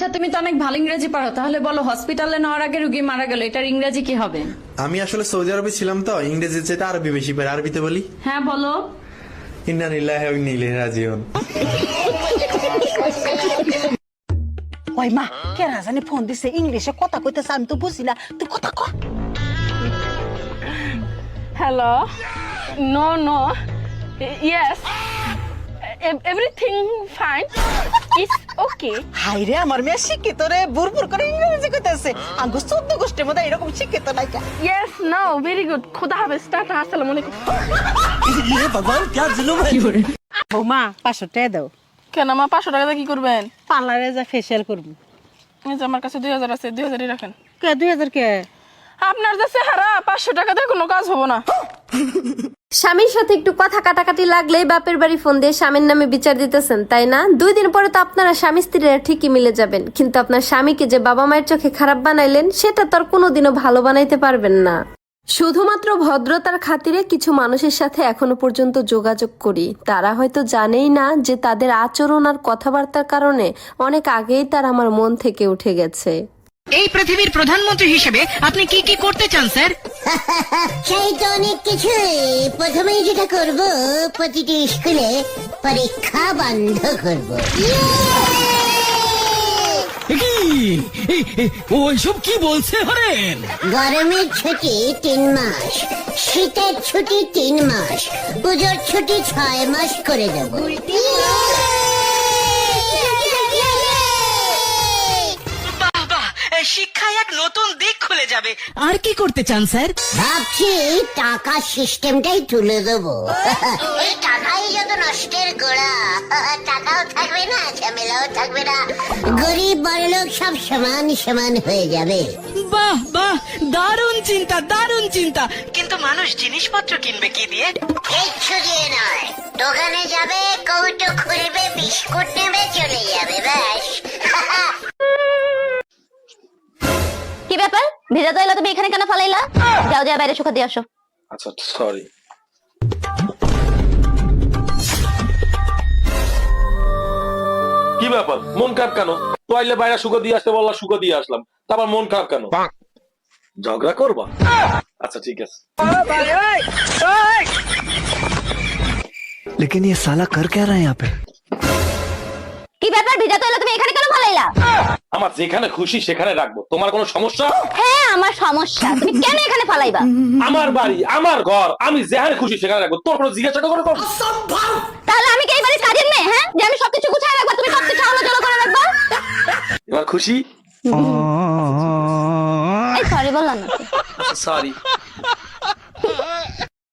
আচ্ছা তুমি তো অনেক ভালো ইংরেজি পারো তাহলে বলো হসপিটালে নেওয়ার আগে রুগী মারা গেল এটার ইংরেজি কি হবে আমি আসলে সৌদি আরবে ছিলাম তো ইংরেজি চাইতে আরবি বেশি পারি আরবিতে বলি হ্যাঁ বলো ইন্না নিল্লাহি ওয়া ইন্না ইলাইহি রাজিউন ওই মা কেরা জানি ফোন দিছে ইংলিশে কথা কইতেছে আমি তো বুঝি না তুই কথা কর Hello. No, no. Yes. E- Everything fine. Okay. Hi রে আমার মেয়ে শিক্ষিত রে বুরবুর করে ইংরেজি কইতেছে। আঙ্গু চোদ্দ গোষ্ঠীর মধ্যে এরকম শিক্ষিত নাই কা? Yes, no, very good. খুদা হাফেজ টাটা আসসালামু আলাইকুম। বৌমা পাঁচশো টাকা দাও। কেন আমার পাঁচশো টাকা কি করবেন? পার্লারে যা ফেসিয়াল করব। এই যে আমার কাছে দুই হাজার আছে দুই হাজারই রাখেন। কে দুই হাজার কে? আপনার যে চেহারা পাঁচশো টাকা দিয়ে কোনো কাজ হব না। স্বামীর সাথে একটু কথা কাটাকাটি লাগলেই বাপের বাড়ি ফোন দিয়ে স্বামীর নামে বিচার দিতেছেন, তাই না? দুই দিন পরে তো আপনারা স্বামী স্ত্রীরা ঠিকই মিলে যাবেন, কিন্তু আপনার স্বামীকে যে বাবা মায়ের চোখে খারাপ বানাইলেন, সেটা তো আর কোনোদিনও ভালো বানাইতে পারবেন না। শুধুমাত্র ভদ্রতার খাতিরে কিছু মানুষের সাথে এখনও পর্যন্ত যোগাযোগ করি। তারা হয়তো জানেই না যে তাদের আচরণ আর কথাবার্তার কারণে অনেক আগেই তার আমার মন থেকে উঠে গেছে। এই পৃথিবীর প্রধানমন্ত্রী হিসেবে আপনি কি কি করতে চান স্যার? চাই তো অনেক কিছু প্রথমেই যেটা করব প্রতিটি স্কুলে পরীক্ষা বন্ধ করব। ওইসব কি বলছে হরেন? গরমের ছুটি তিন মাস শীতের ছুটি তিন মাস পুজোর ছুটি ছয় মাস করে দেব। শিক্ষায় এক নতুন দিক খুলে যাবে। আর কি করতে চান স্যার? ভাবছি এই টাকা সিস্টেমটাই তুলে দেবো। এই টাকাই যত নষ্টের গোড়া। টাকাও থাকবে না ঝামেলাও থাকবে না। গরিব বড়লোক সব সমান সমান হয়ে যাবে। বাহ বাহ দারুণ চিন্তা দারুণ চিন্তা। কিন্তু মানুষ জিনিসপত্র কিনবে কি দিয়ে? কিচ্ছু দিয়ে নয়। দোকানে যাবে কৌটো খুলবে বিস্কুট নেবে চলে যাবে ব্যাস। ভিজা তো এলা তুমি এখানে কেন ফালাইলা যাও যাও বাইরে শুকা দিয়ে আসো আচ্ছা সরি কি ব্যাপার মন খারাপ কেন তো আইলে বাইরে সুখো দিয়ে আসতে বললা সুখো দিয়ে আসলাম তারপর মন খারাপ কেন ঝগড়া করবা আচ্ছা ঠিক আছে लेकिन ये साला कर क्या रहा है यहाँ पे কি ব্যাপার ভিজা তো এলা তুমি এখানে কেন ফালাইলা আমার যেখানে খুশি সেখানে রাখব। তোমার কোনো সমস্যা? হ্যাঁ আমার সমস্যা। তুমি কেন এখানে ফালাইবা? আমার বাড়ি আমার ঘর আমি যেখানে খুশি সেখানে রাখব। তোর কোনো জিজ্ঞাসা করে? করো তাহলে আমি কি এই বাড়ির কাজের মেয়ে হ্যাঁ? যে আমি সবকিছু গুছায় রাখব তুমি সবকিছু আলোচনা করে রাখবা? এবার খুশি? এই সরি বললাম না। সরি